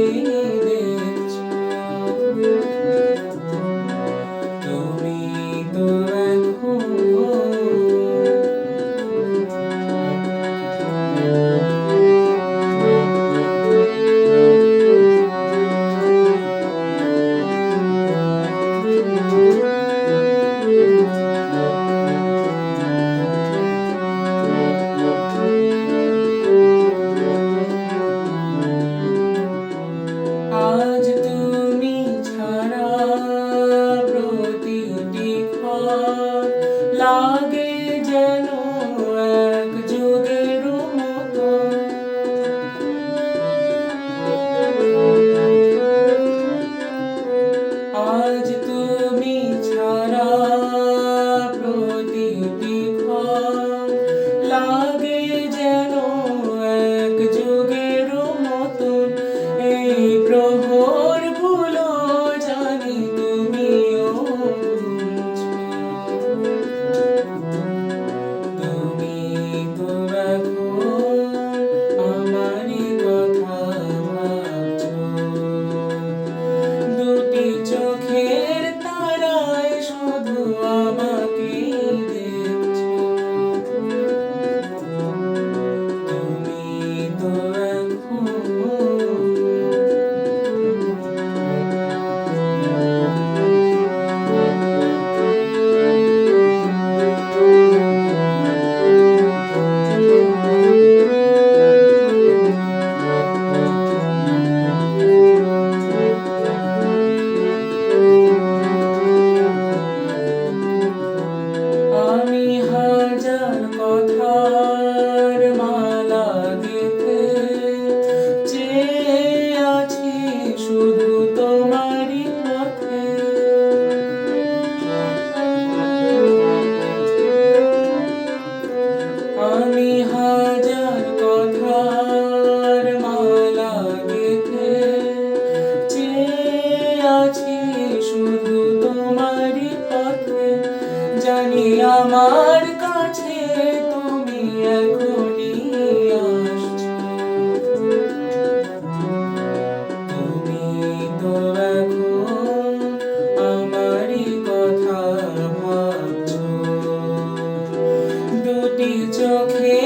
ninguém. আমার কাছে তুমি এখনই তুমি তো এখন আমারই কথা দুটি চোখে